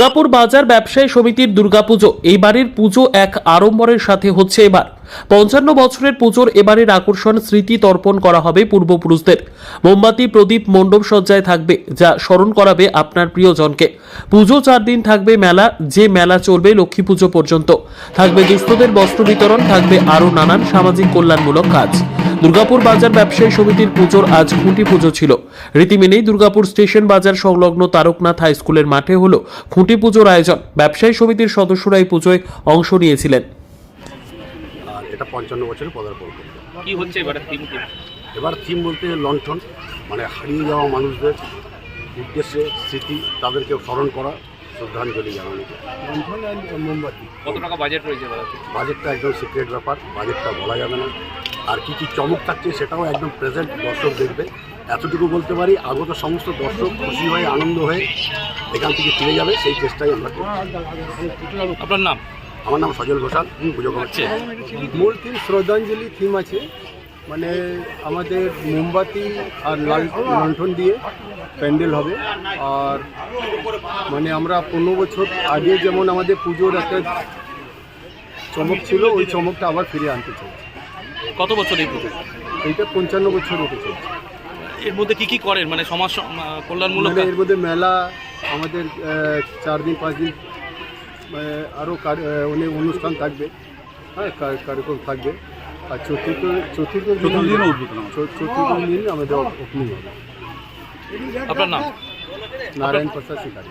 দুর্গাপুর বাজার ব্যবসায়ী সমিতির দুর্গাপুজো, এইবারের পুজো এক আড়ম্বরের সাথে হচ্ছে এবার। পঞ্চান্ন বছরের পুজোর এবারের আকর্ষণ স্মৃতি তর্পণ করা হবে পূর্বপুরুষদের। মোমবাতি, প্রদীপ, মণ্ডপ সজ্জায় থাকবে, যা স্মরণ করাবে আপনার প্রিয়জনকে। পুজো চার দিন থাকবে মেলা, যে মেলা চলবে লক্ষ্মী পুজো পর্যন্ত। থাকবে দুস্থদের বস্ত্র বিতরণ, থাকবে আরও নানান সামাজিক কল্যাণমূলক কাজ। দুর্গাপুর বাজার ব্যবসায়ী সমিতির পুজোর আজ খুঁটি পুজো ছিল। রীতি মেনেই দুর্গাপুর স্টেশন বাজার সংলগ্ন তারকনাথ হাই স্কুলের মাঠে হলো খুঁটি পুজোর আয়োজন। ব্যবসায়ী সমিতির সদস্যরা এই পুজোয় অংশ নিয়েছিলেন। আর এটা পঞ্চান্ন বছরে পদার্পণ। কি হচ্ছে এবারে থিম এবার থিম বলতে লণ্ঠন মানে হারিয়ে যাওয়া মানুষদের উদ্দেশ্যে স্মৃতি তাদেরকে স্মরণ করা শ্রদ্ধাঞ্জলি জানানো। মোমবাতি কত টাকা বাজেট রয়েছে বাজেটটা একদম সিক্রেট ব্যাপার বাজেটটা বলা যাবে না। আর কি কি চমক থাকছে সেটাও একদম প্রেজেন্ট দর্শক দেখবে। এতটুকু বলতে পারি আগত সমস্ত দর্শক খুশি হয়ে আনন্দ হয়ে এখান থেকে ফিরে যাবে সেই চেষ্টাই আমরা করছি। আপনার নাম? আমার নাম সজল ঘোষাল পুজো কমিটি। মূল থিম শ্রদ্ধাঞ্জলি থিম আছে। মানে আমাদের মোমবাতি আর লাল লণ্ঠন দিয়ে প্যান্ডেল হবে। আর মানে আমরা পনেরো বছর আগে যেমন আমাদের পুজোর একটা চমক ছিল ওই চমকটা আবার ফিরে আনতে চাই কত বছর এই পুজো? এইটা পঞ্চান্ন বছর হতে চলছে। এর মধ্যে কি কি করেন? মানে সমাজ কল্যাণমূলক মানে এর মধ্যে মেলা আমাদের চার দিন পাঁচ দিন আরও অনেক অনুষ্ঠান থাকবে। হ্যাঁ কার্যক্রম থাকবে। আর চতুর্থ চতুর্থ দিন চতুর্থ দিন আমাদের ওপেনিং হবে। আপনার নাম? নারায়ণ প্রসাদ শিকারি।